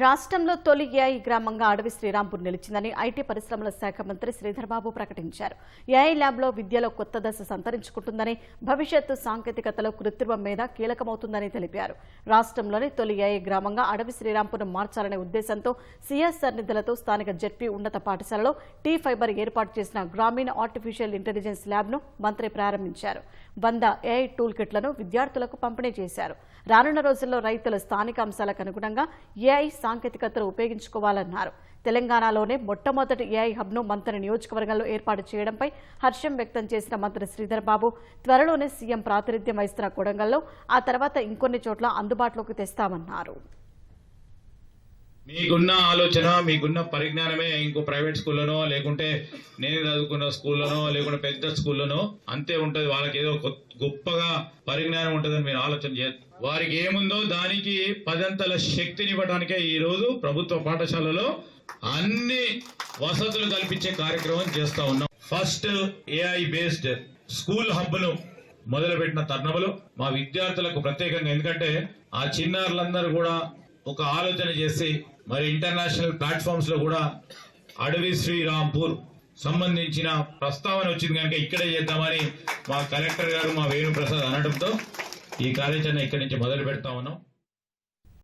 రాష్ట్రంలో తొలి ఏఐ గ్రామంగా అడవి శ్రీరాంపూర్ నిలిచిందని ఐటీ పరిశ్రమల శాఖ మంత్రి శ్రీధర్బాబు ప్రకటించారు. ఏఐ ల్యాబ్లో విద్యలో కొత్త దశ సంతరించుకుంటుందని భవిష్యత్తు సాంకేతికతలో కృత్రిమం మీద కీలకమవుతుందని తెలిపారు. రాష్ట్రంలోని తొలి ఏఐ గ్రామంగా అడవి శ్రీరాంపూర్ను మార్చాలనే ఉద్దేశంతో సిఎస్ఆర్ నిధులతో స్థానిక జెడ్పీ ఉన్నత పాఠశాలలో టీ ఫైబర్ ఏర్పాటు చేసిన గ్రామీణ ఆర్టిఫిషియల్ ఇంటెలిజెన్స్ ల్యాబ్ను మంత్రి ప్రారంభించారు. వంద ఏఐ టూల్ కిట్లను విద్యార్థులకు పంపిణీ చేశారు. రానున్న రోజుల్లో రైతుల స్థానిక అంశాలకు అనుగుణంగా ఏఐ సాంకేతికతను ఉపయోగించుకోవాలన్నారు. తెలంగాణలోనే మొట్టమొదటి ఏఐ హబ్ను మంత్రి నియోజకవర్గంలో ఏర్పాటు చేయడంపై హర్షం వ్యక్తం చేసిన మంత్రి శ్రీధర్ బాబు త్వరలోనే సీఎం ప్రాతినిధ్యం వహిస్తున్న కొడంగల్లో ఆ తర్వాత ఇంకొన్ని చోట్ల అందుబాటులోకి తెస్తామన్నారు. మీకున్న ఆలోచన మీకున్న పరిజ్ఞానమే ఇంకో ప్రైవేట్ స్కూల్లోనో లేకుంటే నేను చదువుకున్న స్కూల్లోనో లేకుంటే పెద్ద స్కూల్లోనో అంతే ఉంటుంది. వాళ్ళకి ఏదో గొప్పగా పరిజ్ఞానం ఉంటుందని మీరు ఆలోచన చేయాలి వారికి ఏముందో దానికి పదంతల శక్తినివ్వడానికే ఈ రోజు ప్రభుత్వ పాఠశాలలో అన్ని వసతులు కల్పించే కార్యక్రమం చేస్తా ఉన్నాం. ఫస్ట్ ఏఐ బేస్డ్ స్కూల్ హబ్ను మొదలుపెట్టిన తరుణంలో మా విద్యార్థులకు ప్రత్యేకంగా ఎందుకంటే ఆ చిన్నారులందరూ కూడా ఒక ఆలోచన చేసి మరి ఇంటర్నేషనల్ ప్లాట్ఫామ్స్లో కూడా అడవి శ్రీరాంపూర్ సంబంధించిన ప్రస్తావన వచ్చింది కనుక ఇక్కడే చేద్దామని మా కలెక్టర్ గారు మా వేణుప్రసాద్ అనడంతో ఈ కార్యాచరణ ఇక్కడి నుంచి మొదలు పెడతా ఉన్నాం.